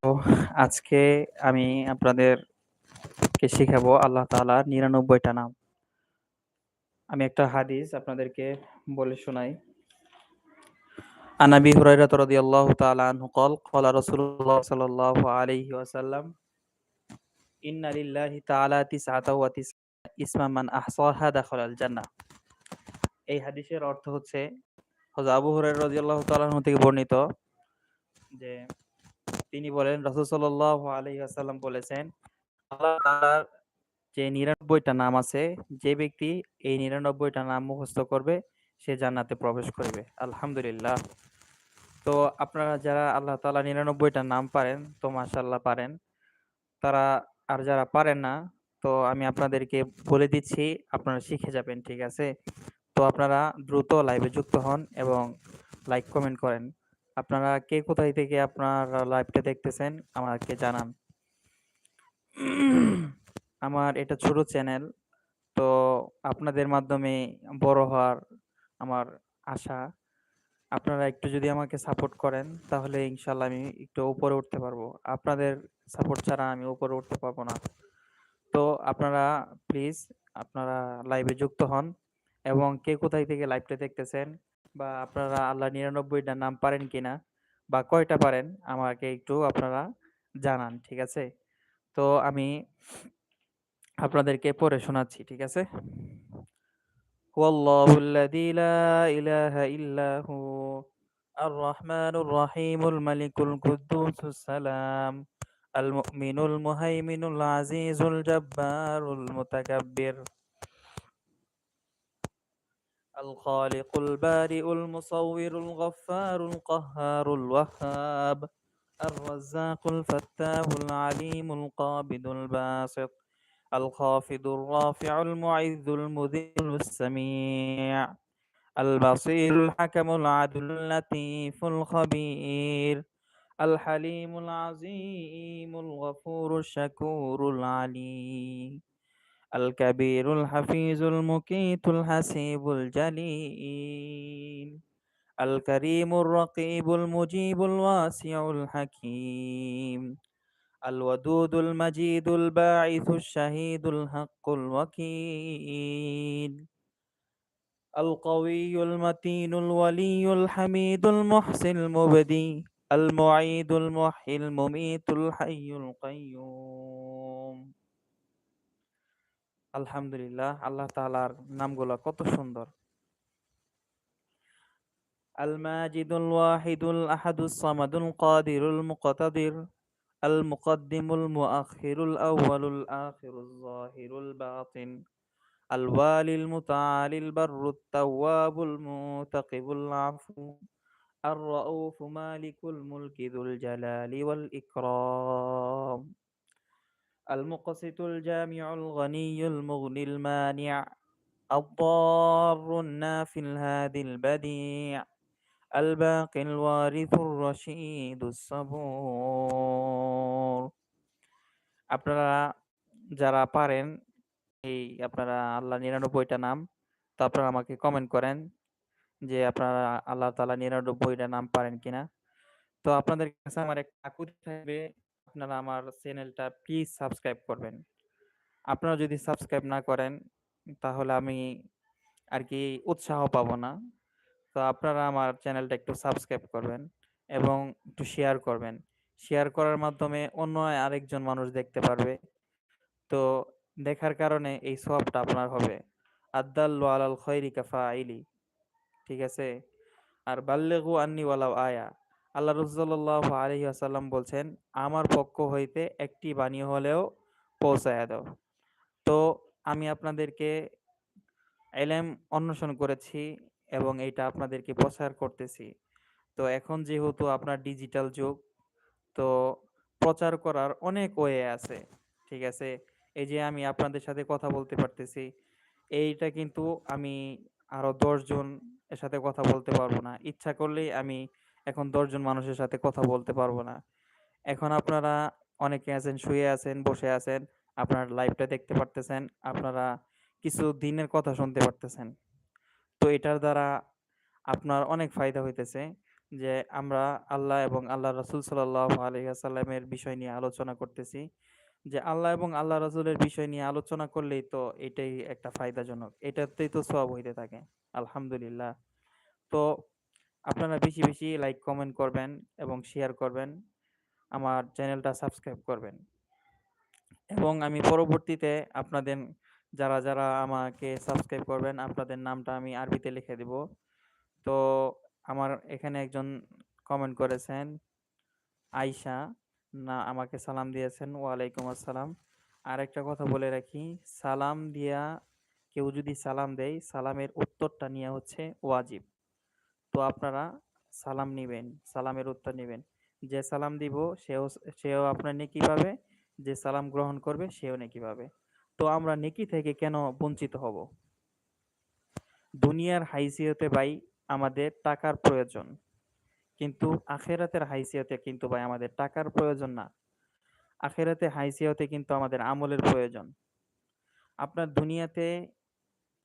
তো আজকে আমি আপনাদেরকে শিখাবো আল্লাহ তাআলার ৯৯ টা নাম। আমি একটা হাদিস আপনাদেরকে বলে শোনাই। আন আবি হুরায়রাহ রাদিয়াল্লাহু তাআলা আনহু قال قال رسول الله صلى الله عليه وسلم ইন্না লিল্লাহি তাআলা তিসআতা ওয়া তিসআ ইসমা মান আহসাহা দাখালাল জান্নাহ। এই হাদিসের অর্থ হচ্ছে হযরত আবু হুরায়রা রাদিয়াল্লাহু তাআলা আনহু থেকে বর্ণিত যে তিনি বলেন রাসূল সাল্লাল্লাহু আলাইহি ওয়াসাল্লাম বলেছেন আল্লাহ তাআলার যে ৯৯ টা নাম আছে যে ব্যক্তি এই ৯৯ টা নাম মুখস্থ করবে সে জান্নাতে প্রবেশ করবে। আলহামদুলিল্লাহ। তো আপনারা যারা আল্লাহ তালা ৯৯ টা নাম পারেন তো মাশাআল্লাহ পারেন। তারা আর যারা পারেন না তো আমি আপনাদেরকে বলে দিচ্ছি আপনারা শিখে যাবেন, ঠিক আছে? তো আপনারা দ্রুত লাইভে যুক্ত হন এবং লাইক কমেন্ট করেন। আপনারা কে কোথায় থেকে আপনার লাইভটা দেখতেছেন, আমাকে জানান। আমার এটা ছোট চ্যানেল। তো আপনাদের মাধ্যমে বড় হওয়ার আমার আশা। আপনারা একটু যদি আমাকে সাপোর্ট করেন, তাহলে ইনশাল্লাহ আমি একটু উপরে উঠতে পারব। আপনাদের সাপোর্ট ছাড়া আমি উপরে উঠতে পারব না। তো আপনারা প্লিজ আপনারা লাইভে যুক্ত হন এবং কে কোথায় থেকে লাইভটা দেখতেছেন বা আপনারা আল্লাহ ৯৯ টা নাম পারেন কিনা বা কয়টা পারেন আমাকে একটু আপনারা জানান, ঠিক আছে? তো আমি আপনাদেরকে পড়ে শোনাচ্ছি, ঠিক আছে? লা ইলাহা ইল্লা হু আর রহমানুর রহিমুল মালিকুল কুদ্দুসুস সালাম আল মুমিনুল মুহাইমিনুল আজিজুল জাব্বারুল মুতাকাব্বির الخالق البارئ المصور الغفار القهار الوهاب الرزاق الفتاه العليم القابض الباسط الخافض الرافع المعز المذل السميع البصير الحكم العدل اللطيف الخبير الحليم العظيم الغفور الشكور العليم. الكبير الحفيظ المكيت الحسيب الجليل الكريم الرقيب المجيب الواسع الحكيم الودود المجيد الباعث الشهيد الحق الوكيل القوي المتين الولي الحميد المحسن المبدي المعيد المحيي المميت الحي القيوم আলহামদুলিল্লাহ, আল্লাহ তালার নামগুলো কত সুন্দর। আল মাজিদুল ওয়াহিদুল আহাদুস সামাদুল কাদিরুল মুকতাদির আল মুকদ্দিমুল মুআখিরুল আউয়ালুল আখিরুল জাহিরুল বাতিন আল ওয়ালিল মুতাআলিল বাররুত তাওয়াবুল মুতাকিবুল আফু আর রাউফু মালিকুল ওয়াল ইকরাম। المقسط الجامع الغني المغني المانع الضار النافي الهادي البديع الباقي الوارث الرشيد الصبور আপনারা যারা পারেন এই আপনারা আল্লাহ ৯৯ টা নাম তো আপনারা আমাকে কমেন্ট করেন যে আপনারা আল্লাহ তাআলা ৯৯ টা নাম পারেন কিনা। তো আপনাদের কাছে আমার একটা আকুতি থাকবে আপনারা আমার চ্যানেলটা প্লিজ সাবস্ক্রাইব করবেন। আপনারা যদি সাবস্ক্রাইব না করেন, তাহলে আমি আর কি উৎসাহ পাবো না। তো আপনারা আমার চ্যানেলটা একটু সাবস্ক্রাইব করবেন এবং একটু শেয়ার করবেন। শেয়ার করার মাধ্যমে অন্য আরেকজন মানুষ দেখতে পারবে। তো দেখার কারণে এই সবটা আপনার হবে। আদ-দাল্লু আলাল খৈরি কাফাইলি। ঠিক আছে? আর বাল্লিগু আন্নি ওয়ালাউ আয়া। আল্লাহ রাসূল আলহি আসাল্লাম বলছেন, আমার পক্ষ হইতে একটি বাণী হলেও পৌঁছায়া দাও। তো আমি আপনাদেরকে ইলম অন্বেষণ করেছি এবং এইটা আপনাদেরকে প্রচার করতেছি। তো এখন যেহেতু আপনার ডিজিটাল যুগ, তো প্রচার করার অনেক ওয়ে আছে। ঠিক আছে? এই যে আমি আপনাদের সাথে কথা বলতে পারতেছি। এইটা কিন্তু আমি আরও ১০ জন এর সাথে কথা বলতে পারব না। ইচ্ছা করলেই আমি এখন দশজন মানুষের সাথে কথা বলতে পারব না। এখন আপনারা অনেকে আছেন শুয়ে আছেন, বসে আছেন। আপনার লাইভটা দেখতে পারতেছেন। আপনারা কিছু দিনের কথা শুনতে পারতেছেন। তো এটার দ্বারা আপনার অনেক ফায়দা হইতেছে। যে আমরা আল্লাহ এবং আল্লাহর রসুল সাল্লাল্লাহু আলাইহি ওয়াসাল্লামের বিষয় নিয়ে আলোচনা করতেছি। যে আল্লাহ এবং আল্লাহ রসুলের বিষয় নিয়ে আলোচনা করলেই তো এটাই একটা ফায়দাজনক। এটাতেই তো সওয়াব হইতে থাকে। আলহামদুলিল্লাহ। তো আপনারা বেশি, বেশি লাইক, কমেন্ট করবেন এবং শেয়ার করবেন। আমার চ্যানেলটা সাবস্ক্রাইব করবেন। এবং আমি পরবর্তীতে আপনাদের যারা, যারা আমাকে সাবস্ক্রাইব করবেন আপনাদের নামটা আমি আরবিতে লিখে দিব। তো আমার এখানে একজন কমেন্ট করেছেন আয়শা না আমাকে সালাম দিয়েছেন। ওয়ালাইকুম আসসালাম। আর একটা কথা বলে রাখি, সালাম দিয়া কেউ যদি সালাম দেয়, সালামের উত্তরটা নিয়ে হচ্ছে ওয়াজিব। তো আপনারা সালাম নিবেন, সালামের উত্তর নিবেন। যে সালাম দিব সেও সেও আপনার নেকি পাবে, যে সালাম গ্রহণ করবে সেও নেকি পাবে। তো আমরা নেকি থেকে কেন বঞ্চিত হব? দুনিয়ার হাইসিয়তে ভাই আমাদের টাকার প্রয়োজন। কিন্তু আখেরাতের হাইসিয়তে কিন্তু ভাই আমাদের টাকার প্রয়োজন না। আখেরাতে হাইসিয়তে কিন্তু আমাদের আমলের প্রয়োজন। আপনার দুনিয়াতে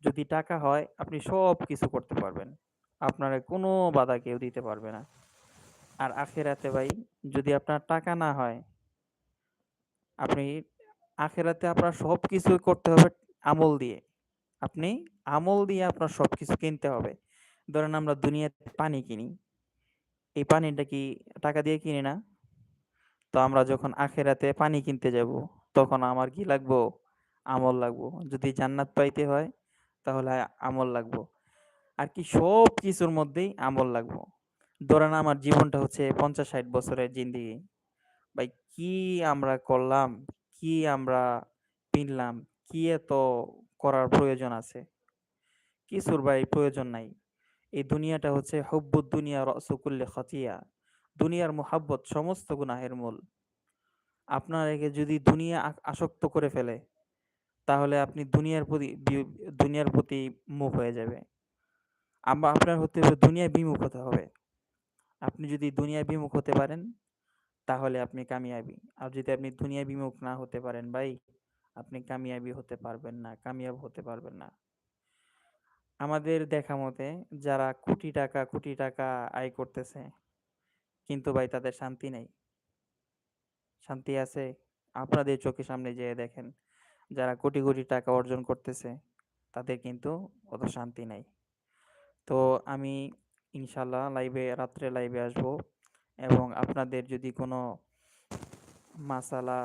যদি টাকা হয় আপনি সব কিছু করতে পারবেন। আপনারে কোনো বাধা কেউ দিতে পারবে না। আর আখেরাতে ভাই, যদি আপনার টাকা না হয়, আপনি আখেরাতে আপনার সবকিছু করতে হবে আমল দিয়ে। আপনি আমল দিয়ে আপনার সব কিছু কিনতে হবে। ধরেন আমরা দুনিয়াতে পানি কিনি। এই পানিটা কি টাকা দিয়ে কিনি না? তো আমরা যখন আখেরাতে পানি কিনতে যাব, তখন আমার কি লাগবো? আমল লাগবো। যদি জান্নাত পাইতে হয়, তাহলে আমল লাগবো। আর কি সব কিছুর মধ্যেই আমল লাগবো। ধরেন আমার জীবনটা হচ্ছে ৫০-৬০ বছরের জিন্দেগি। ভাই কি আমরা করলাম, কি আমরা পিনলাম, কি এত করার প্রয়োজন আছে? কিছুর ভাই প্রয়োজন নাই। এই দুনিয়াটা হচ্ছে হুব্বুদ দুনিয়া রসু কুল্লি খতিয়া। দুনিয়ার মোহাব্বত সমস্ত গুনাহের মূল। আপনাকে যদি দুনিয়া আসক্ত করে ফেলে তাহলে আপনি দুনিয়ার প্রতি দুনিয়ার প্রতি মুখ হয়ে যাবে। আবা আপনার হতে হবে দুনিয়া বিমুখ হতে হবে। আপনি যদি দুনিয়া বিমুখ হতে পারেন তাহলে আপনি কামিয়াবি। আর যদি আপনি দুনিয়া বিমুখ না হতে পারেন ভাই আপনি কামিয়াবি হতে পারবেন না, কামিয়াব হতে পারবেন না। আমাদের দেখা মতে যারা কোটি টাকা, কোটি টাকা আয় করতেছে কিন্তু ভাই তাদের শান্তি নেই। শান্তি আছে? আপনাদের চোখের সামনে যেয়ে দেখেন। যারা কোটি, কোটি টাকা অর্জন করতেছে তাদের কিন্তু অত শান্তি নাই। তো আমি ইনশাল্লাহ লাইভে রাত্রে লাইভে আসব এবং আপনাদের যদি কোনো মাসালা,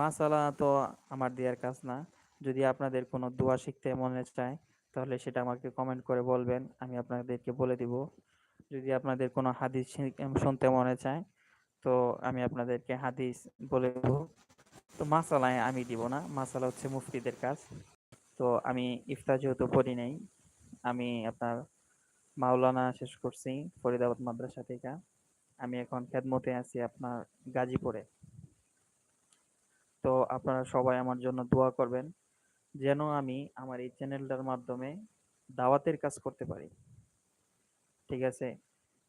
মাসালা তো আমার দেওয়ার কাজ না। যদি আপনাদের কোনো দোয়া শিখতে মনে চায় তাহলে সেটা আমাকে কমেন্ট করে বলবেন। আমি আপনাদেরকে বলে দিব। যদি আপনাদের কোনো হাদিস শুনতে মনে চায় তো আমি আপনাদেরকে হাদিস বলে দিব। তো মাসালায় আমি দিব না। মাসালা হচ্ছে মুফতিদের কাজ। তো আমি ইফতার যেহেতু পড়ি নাই, আমি আপনার মাওলানা শেষ করছি ফরিদাবাদ মাদ্রাসা থেকে। আমি এখন খেদমতে আছি আপনার গাজীপুরে। তো আপনারা সবাই আমার জন্য দোয়া করবেন যেন আমি আমার এই চ্যানেলটার মাধ্যমে দাওয়াতের কাজ করতে পারি। ঠিক আছে?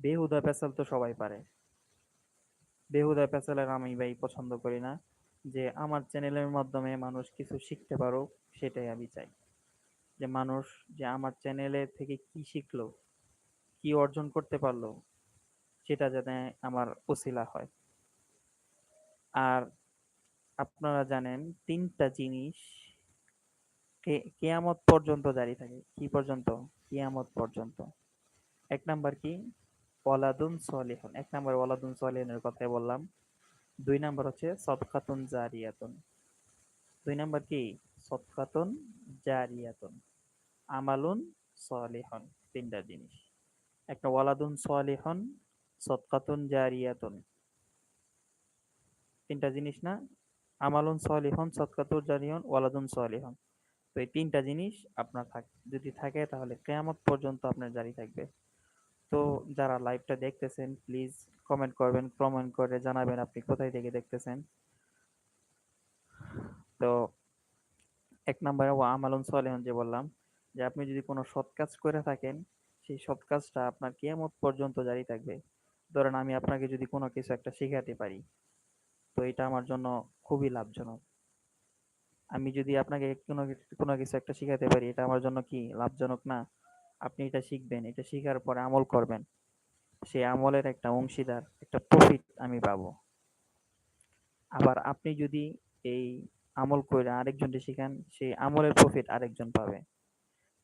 বেহুদা পেঁচাল তো সবাই পারে। বেহুদা পেঁচালের আমি ভাই পছন্দ করি না। যে আমার চ্যানেলের মাধ্যমে মানুষ কিছু শিখতে পারুক সেটাই আমি চাই। যে মানুষ যে আমার চ্যানেলে থেকে কি শিখলো, কি অর্জন করতে পারল, সেটা যাতে আমার ওসিলা হয়। আর আপনারা জানেন, তিনটা জিনিস কেয়ামত পর্যন্ত জারি থাকে। কি পর্যন্ত? কেয়ামত পর্যন্ত। এক নাম্বার কি? ওয়ালাদুন সলিহুন। ১ নাম্বার ওয়ালাদুন সলিহুনের কথাই বললাম। দুই নাম্বার হচ্ছে সদকাতুন জারিয়াতুন। দুই নাম্বার কি? সদকাতুন জারিয়াতুন। আমালুন সলিহুন। ৩ টা জিনিস। একটা ওয়ালাদুন সলিহুন, সৎকাতুন জারিয়াতুন। ৩ টা জিনিস না? আমালুন সলিহুন, সদকাতুন জারিয়াতুন, ওয়ালাদুন সলিহুন। তো এই তিনটা জিনিস আপনার থাক যদি থাকে তাহলে কিয়ামত পর্যন্ত আপনার জারি থাকবে। তো যারা লাইভটা দেখতেছেন প্লিজ কমেন্ট করবেন, কমেন্ট করে জানাবেন আপনি কোথায় থেকে দেখতেছেন। তো এক নাম্বারে আমালুন সলিহুন যে বললাম যে আপনি যদি কোনো সৎ কাজ করে থাকেন সেই সৎ কাজটা আপনার কেয়ামত পর্যন্ত জারি থাকবে। ধরেন আমি আপনাকে যদি কোনো কিছু একটা শেখাতে পারি তো এটা আমার জন্য খুবই লাভজনক। আমি যদি আপনাকে কোনো কোনো কিছু একটা শেখাতে পারি এটা আমার জন্য কি লাভজনক না? আপনি এটা শিখবেন, এটা শেখার পরে আমল করবেন। সেই আমলের একটা অংশীদার, একটা প্রফিট আমি পাবো। আবার আপনি যদি এই আমল কইরা আরেকজনকে শিখান, সেই আমলের প্রফিট আরেকজন পাবে।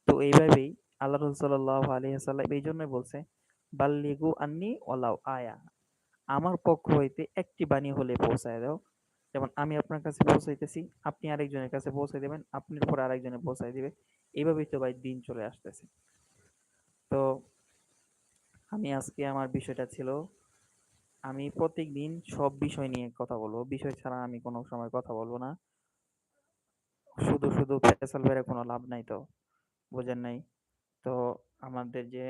তো এইভাবেই আল্লাহ রাসূল সাল্লাল্লাহু আলাইহি এই জন্যই বলছে, বাল্লিগু আন্নি ওয়ালাউ আয়া। আমার পক্ষ হইতে একটি বাণী হলে পৌঁছায় দাও। যেমন আমি আপনার কাছে পৌঁছাইতেছি, আপনি আরেকজনের কাছে পৌঁছায় দেবেন আপনার পরে আরেকজনে পৌঁছাই দিবে। এভাবেই তো ভাই দিন চলে আসতেছে। তো আমি আজকে আমার বিষয়টা ছিল আমি প্রত্যেকদিন সব বিষয় নিয়ে কথা বলব। বিষয় ছাড়া আমি কোনো সময় কথা বলব না। শুধু, শুধু ফেসাল বেড়ে কোনো লাভ নাই তো। বুঝেন নাই? তো আমাদের যে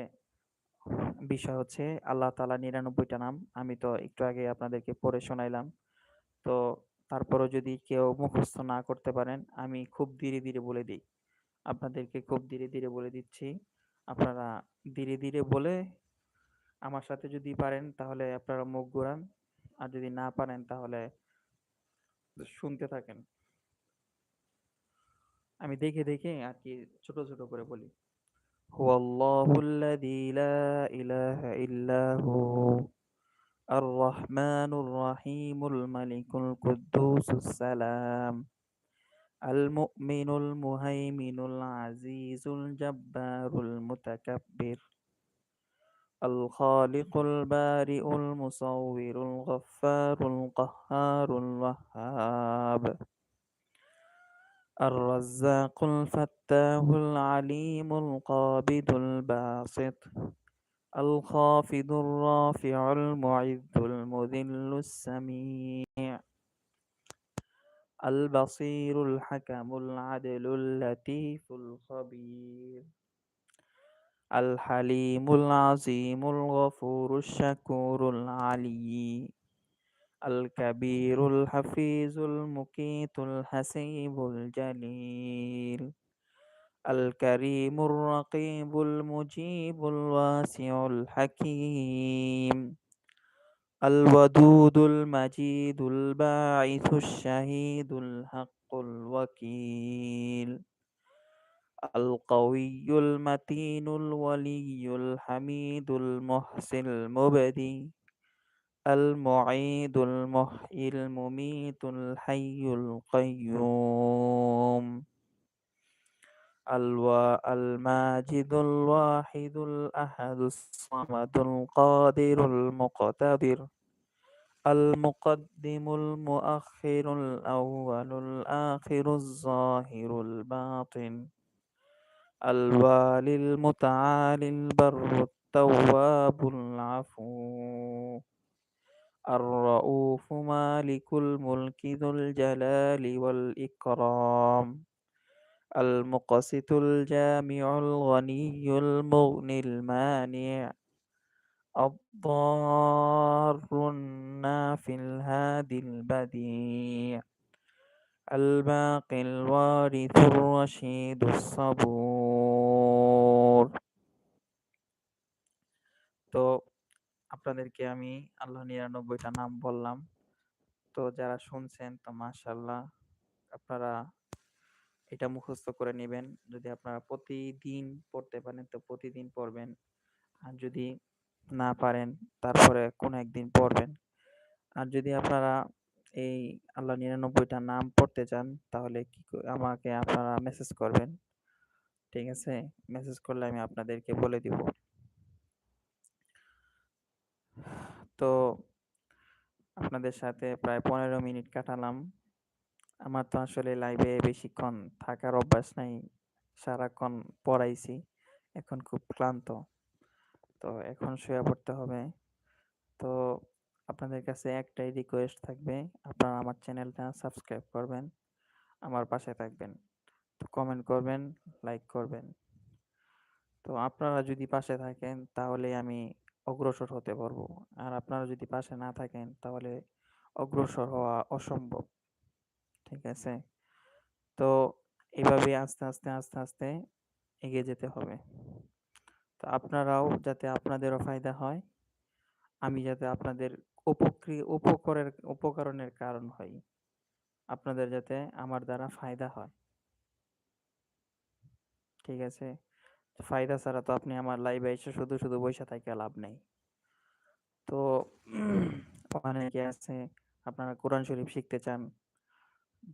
বিষয় হচ্ছে আল্লাহ তালা নিরানব্বইটা নাম। আমি তো একটু আগে আপনাদেরকে পড়ে শোনাইলাম। তো তারপরেও যদি কেউ মুখস্থ না করতে পারেন, আমি খুব ধীরে, ধীরে বলে দিই আপনাদেরকে খুব ধীরে, ধীরে বলে দিচ্ছি। আপনারা ধীরে, ধীরে বলে আমার সাথে যদি পারেন তাহলে আপনারা মুখ ঘুরান। আর যদি না পারেন তাহলে শুনতে থাকেন। আমি দেখে, দেখে আর কি ছোট, ছোট করে বলি। هو الله الذي لا إله إلا هو الرحمن الرحيم الملك القدوس السلام المؤمن المهيمن العزيز الجبار المتكبر الخالق البارئ المصور الغفار القهار الوهاب. الرزاق الفتاه العليم القابض الباسط الخافض الرافع المعز المذل السميع البصير الحكم العدل اللطيف الخبير الحليم العظيم الغفور الشكور العلي الكبير الحفيظ المقيت الحسيب الجليل الكريم الرقيب المجيب الواسع الحكيم الودود المجيد الباعث الشهيد الحق الوكيل القوي المتين الولي الحميد المحسن المبدي المعيد المحيي المميت الحي القيوم. الوا الماجد الواحد الأحد الصمد القادر المقتدر. المقدم المؤخر الأول الآخر الظاهر الباطن. الوالي المتعالي البر التواب العفو. الرؤوف مالك الملك ذو الجلال والإكرام. المقسط الجامع الغني المغني المانع. الضار النافع الهادي البديع. الباقي الوارث الرشيد الصبور. আপনাদেরকে আমি আল্লাহ নিরানব্বইটা নাম বললাম। তো যারা শুনছেন, তো মাশাল্লাহ আপনারা এটা মুখস্থ করে নেবেন। যদি আপনারা প্রতিদিন পড়তে পারেন, তো প্রতিদিন পড়বেন। আর যদি না পারেন, তারপরে কোনো একদিন পড়বেন। আর যদি আপনারা এই আল্লাহ নিরানব্বইটা নাম পড়তে চান, তাহলে কি আমাকে আপনারা মেসেজ করবেন। ঠিক আছে? মেসেজ করলে আমি আপনাদেরকে বলে দিব। তো আপনাদের সাথে প্রায় পনেরো মিনিট কাটালাম। আমার তো আসলে লাইভে বেশিক্ষণ থাকার অভ্যাস নাই, সারাক্ষণ পড়াইছি, এখন খুব ক্লান্ত। তো এখন শুয়ে পড়তে হবে। তো আপনাদের কাছে একটাই রিকোয়েস্ট থাকবে, আপনারা আমার চ্যানেলটা সাবস্ক্রাইব করবেন, আমার পাশে থাকবেন। তো কমেন্ট করবেন লাইক করবেন। তো আপনারা যদি পাশে থাকেন, তাহলে আমি অগ্রসর হতে পারব। আর আপনারা যদি পাশে না থাকেন, তাহলে অগ্রসর হওয়া অসম্ভব। ঠিক আছে? তো এভাবে আস্তে আস্তে আস্তে আস্তে এগিয়ে যেতে হবে। তো আপনারাও যাতে আপনাদেরও ফায়দা হয়, আমি যাতে আপনাদের উপকৃ, উপকারের, উপকরণের কারণ হই, আপনাদের যাতে আমার দ্বারা ফায়দা হয়। ঠিক আছে? ফায়দা ছাড়া তো আপনি আমার লাইভে এসে শুধু শুধু বসে থাকে লাভ নেই তো অনেকে আছে আপনারা কোরআন শরীফ শিখতে চান।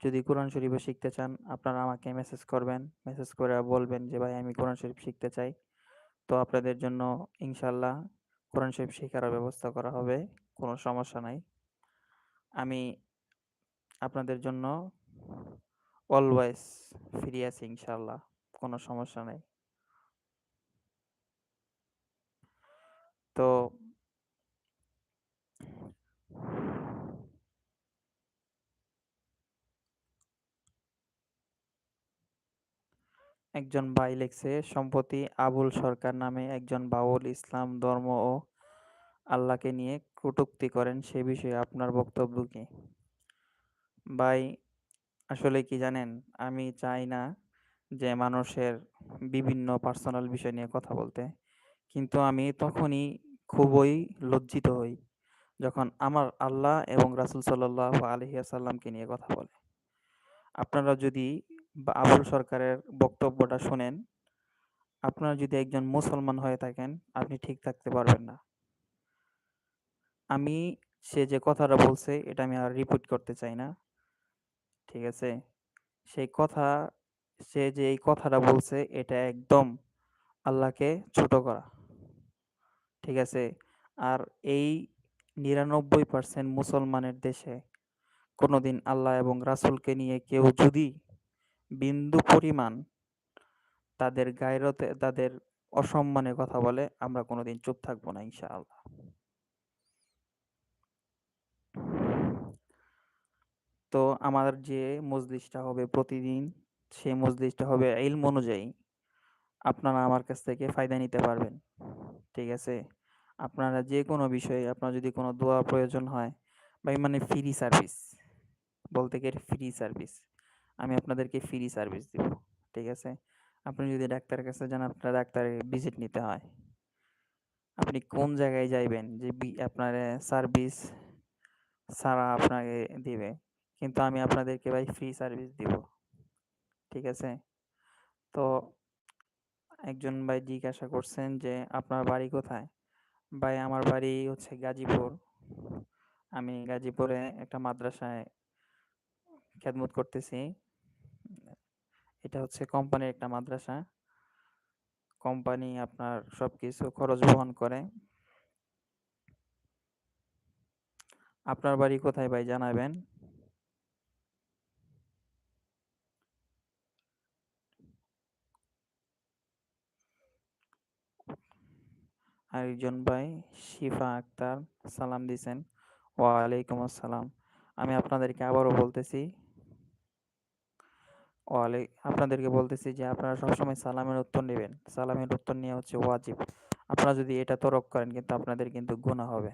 যদি কোরআন শরীফও শিখতে চান আপনারা আমাকে মেসেজ করবেন। মেসেজ করে বলবেন যে ভাই আমি কোরআন শরীফ শিখতে চাই। তো আপনাদের জন্য ইনশাল্লাহ কোরআন শরীফ শেখারও ব্যবস্থা করা হবে। কোনো সমস্যা নাই। আমি আপনাদের জন্য অলওয়েজ ফ্রি আছি ইনশাল্লাহ কোনো সমস্যা নাই। তো একজন ভাই লিখছে, সম্প্রতি আবুল সরকার নামে একজন বাউল ইসলাম ধর্ম ও আল্লাহকে নিয়ে কটূক্তি করেন, সে বিষয়ে আপনার বক্তব্য কি? ভাই, আসলে কি জানেন, আমি চাই না যে মানুষের বিভিন্ন পার্সোনাল বিষয় নিয়ে কথা বলতে। কিন্তু আমি তখনই খুবই লজ্জিত হই যখন আমার আল্লাহ এবং রাসূল সাল্লাল্লাহু আলাইহি ওয়াসাল্লামকে নিয়ে কথা বলে। আপনারা যদি আবুল সরকারের বক্তব্যটা শোনেন, আপনারা যদি একজন মুসলমান হয়ে থাকেন আপনি ঠিক থাকতে পারবেন না। আমি সে যে কথাটা বলছে এটা আমি আর রিপিট করতে চাই না। ঠিক আছে? সেই কথা সে যে এই কথাটা বলছে এটা একদম আল্লাহকে ছোট করা। ঠিক আছে? আর এই ৯৯% মুসলমানের দেশে কোনোদিন আল্লাহ এবং রাসূলকে নিয়ে কেউ যদি বিন্দু পরিমাণ তাদের গায়রতে, তাদের অসম্মানের কথা বলে, আমরা কোনোদিন চুপ থাকব না, ইনশাআল্লাহ। তো আমার যে মজলিসটা হবে প্রতিদিন, সেই মজলিসটা হবে ইলম অনুযায়ী। আপনারা আমার কাছ থেকে ফায়দা নিতে পারবেন। ঠিক আছে? আপনারা যে কোনো বিষয়ে আপনার যদি কোনো দোয়া প্রয়োজন হয় বা মানে ফ্রি সার্ভিস বলতে গেলে ফ্রি সার্ভিস। আমি আপনাদেরকে ফ্রি সার্ভিস দিব। ঠিক আছে? আপনি যদি ডাক্তারের কাছে যান, আপনার ডাক্তারের ভিজিট নিতে হয়। আপনি কোন জায়গায় যাইবেন যে আপনারে সার্ভিস সারা আপনাকে দিবে। কিন্তু আমি আপনাদেরকে ভাই ফ্রি সার্ভিস দিব। ঠিক আছে? তো একজন ভাই জিজ্ঞাসা করছেন যে, আপনার বাড়ি কোথায়? ভাই আমার বাড়ি হচ্ছে গাজীপুর। আমি গাজীপুরে একটা মাদ্রাসায় খেদমত করতেছি। এটা হচ্ছে কোম্পানির একটা মাদ্রাসা। কোম্পানি আপনার সব কিছু খরচ বহন করে। আপনার বাড়ি কোথায় ভাই জানাবেন? আরেকজন ভাই শিফা আক্তার, সালাম দিছেন। ওয়ালাইকুম আসসালাম। আমি আপনাদেরকে আবারও বলতেছি ওয়ালাই আপনাদেরকে বলতেছি যে আপনারা সবসময় সালামের উত্তর নেবেন সালামের উত্তর নিয়ে হচ্ছে ওয়াজিব। আপনারা যদি এটা তরক করেন, কিন্তু আপনাদের কিন্তু গুনাহ হবে।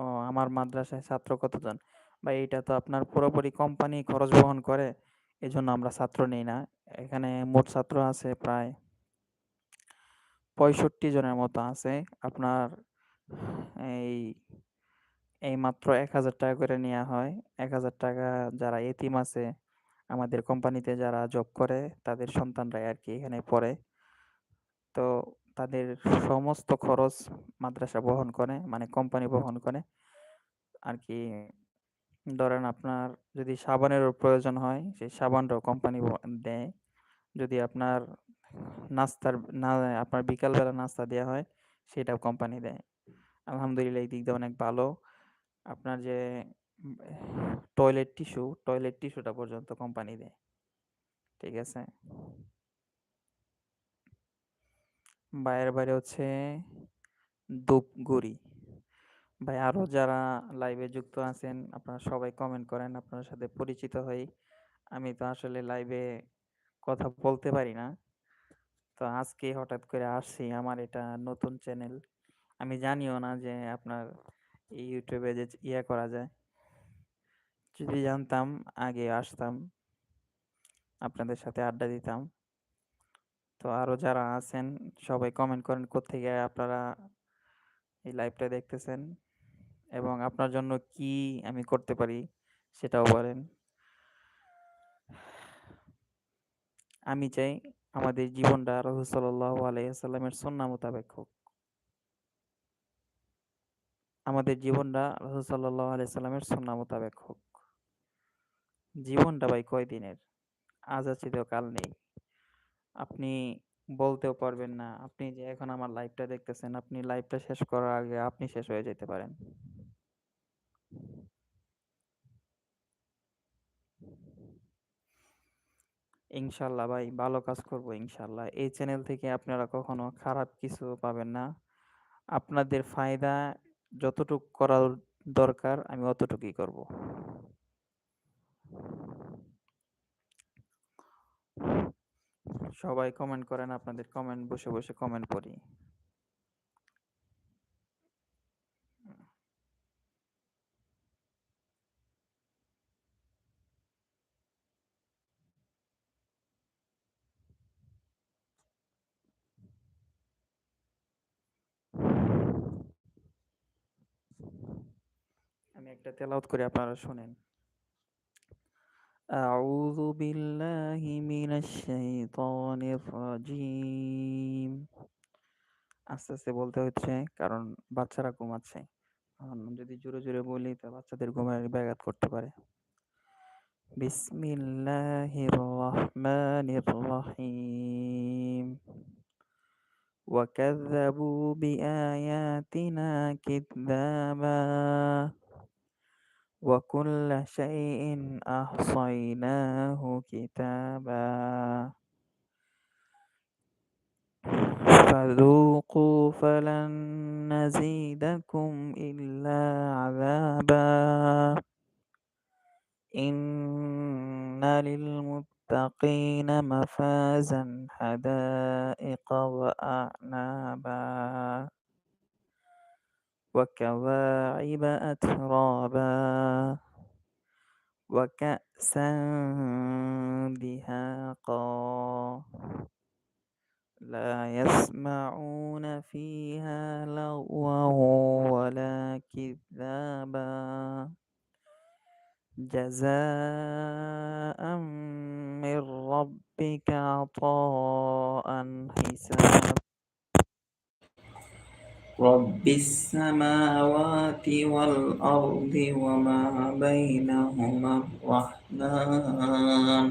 ও, আমার মাদ্রাসায় ছাত্র কতজন? ভাই, এটা তো আপনার পুরোপুরি কোম্পানি খরচ বহন করে। এজন্য আমরা ছাত্র নেই না। এখানে মোট ছাত্র আছে প্রায় ৬৫ জনের মতো আছে। আপনার এই এই মাত্র ৳১,০০০ করে নেওয়া হয়। ৳১,০০০ যারা এতিম আছে, আমাদের কোম্পানিতে যারা জব করে তাদের সন্তানরাই আর কি এখানে পড়ে। তো তাদের সমস্ত খরচ মাদ্রাসা বহন করে, মানে কোম্পানি বহন করে। আর কি ধরেন আপনার যদি সাবানেরও প্রয়োজন হয়, সেই সাবানটাও কোম্পানি দেয়। যদি আপনার নাস্তার না আপনার বিকালবেলা নাস্তা দেওয়া হয়, সেটাও কোম্পানি দেয়। আলহামদুলিল্লাহ এই দিক দিয়ে অনেক ভালো। আপনার যে টয়লেট টিস্যু, টয়লেট টিস্যুটা পর্যন্ত কোম্পানি দেয়। ঠিক আছে? ভাইয়ের বাইরে হচ্ছে ধূপগুড়ি। ভাই আরও যারা লাইভে যুক্ত আছেন আপনারা সবাই কমেন্ট করেন, আপনার সাথে পরিচিত হই। আমি তো আসলে লাইভে কথা বলতে পারি না। তো আজকে হঠাৎ করে আসছি, আমার এটা নতুন চ্যানেল। আমি জানিও না যে আপনার এ যে ইয়ে করা যায়। যদি জানতাম আগে আসতাম। আপনাদের সাথে আড্ডা দিতাম। তো আরও যারা আছেন সবাই কমেন্ট করেন কোত্থেকে আপনারা এই লাইভটা দেখতেছেন এবং আপনার জন্য কি আমি করতে পারি সেটাও বলেন। আমি চাই আমাদের জীবনটা রাসুল সাল্লাহ আলাইসাল্লামের সন্না মোতাবেক হোক। আমাদের জীবনটা রাসুল সাল্লাহ আলাইসাল্লামের সন্না মোতাবেক হোক। জীবনটা ভাই কয়দিনের? আজ আছে তো কাল নেই। আপনি বলতেও পারবেন না, আপনি যে এখন আমার লাইভটা দেখতেছেন, আপনি লাইভটা শেষ করার আগে আপনি শেষ হয়ে যেতে পারেন। ইনশাআল্লাহ ভাই ভালো কাজ করব ইনশাল্লাহ এই চ্যানেল থেকে আপনারা কখনো খারাপ কিছু পাবেন না। আপনাদের ফায়দা যতটুকু করার দরকার আমি অতটুকুই করব। সবাই কমেন্ট করেন আপনাদের কমেন্ট বসে, বসে কমেন্ট পড়ি। আমি একটা তেলাওয়াত করি আপনারা শোনেন। أعوذ بالله من الشيطان الرجيم আস্তে, আস্তে বলতে হচ্ছে কারণ বাচ্চারা ঘুমাচ্ছে। এখন যদি জোরে, জোরে বলি তো বাচ্চাদের ঘুমের ব্যাঘাত করতে পারে। বিসমিল্লাহির রহমানির রহিম وكذبوا بآياتنا كذابا وكل شيء أحصيناه كتابا. فذوقوا فلن نزيدكم إلا عذابا. إن للمتقين مفازا حدائق وأعنابا. وكواعب أترابا وكأسا دهاقا لا يسمعون فيها لغوا ولا كذابا جزاء من ربك عطاء حسابا رب السماوات والأرض وما بينهما الرحمن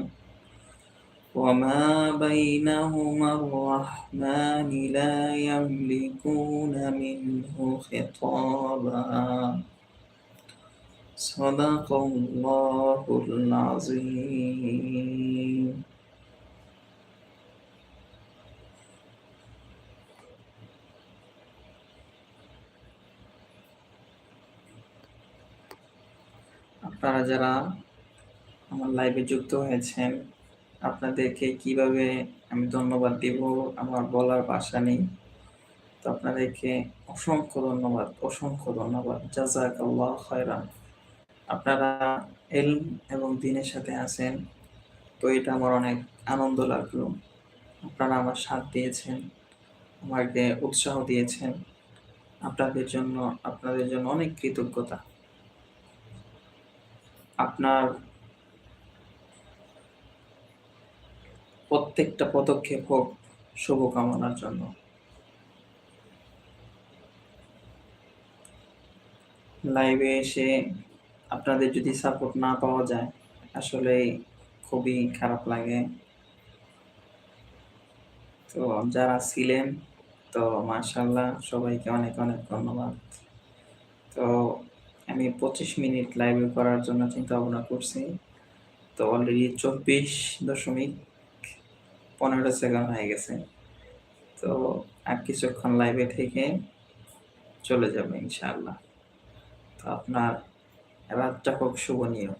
وما بينهما الرحمن لا يملكون منه خطابا. صدق الله العظيم. আপনারা যারা আমার লাইভে যুক্ত হয়েছেন, আপনাদেরকে কীভাবে আমি ধন্যবাদ দিব? আমার বলার ভাষা নেই। তো আপনাদেরকে অসংখ্য ধন্যবাদ অসংখ্য ধন্যবাদ। জাজাক আল্লাহ খয়রান। আপনারা এল এবং দিনের সাথে আছেন, তো এটা আমার অনেক আনন্দ লাগল। আপনারা আমার সাথ দিয়েছেন, আমাকে উৎসাহ দিয়েছেন। আপনাদের জন্য আপনাদের জন্য অনেক কৃতজ্ঞতা। আপনার প্রত্যেকটা পদক্ষেপ হোক, শুভকামনার জন্য। লাইভে এসে আপনাদের যদি সাপোর্ট না পাওয়া যায়, আসলে খুবই খারাপ লাগে। তো যারা ছিলেন, তো মার্শাল্লাহ সবাইকে অনেক অনেক ধন্যবাদ। তো আমি পঁচিশ মিনিট লাইভে করার জন্য চিন্তা ভাবনা করছি। তো অলরেডি চব্বিশ দশমিক পনেরো সেকেন্ড হয়ে গেছে। তো আর কিছুক্ষণ লাইভে থেকে চলে যাবে ইনশাআল্লাহ। তো আপনার রাতটা হোক শুভনীয়।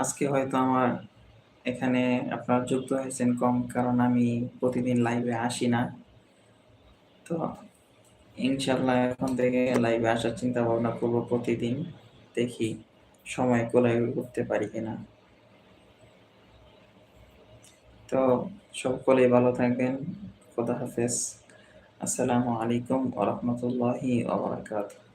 আজকে হয়তো আমার এখানে আপনার যুক্ত হয়েছেন কম, কারণ আমি প্রতিদিন লাইভে আসি না। তো ইনশাল্লাহ এখন থেকে লাইভে আসার চিন্তা ভাবনা করব প্রতিদিন, দেখি সময় কোলাই করতে পারি কিনা। তো সকলেই ভালো থাকবেন, খোদা হাফেজ। আসসালামু আলাইকুম ওরহমতুল্লাহি ওবরাকাতুহ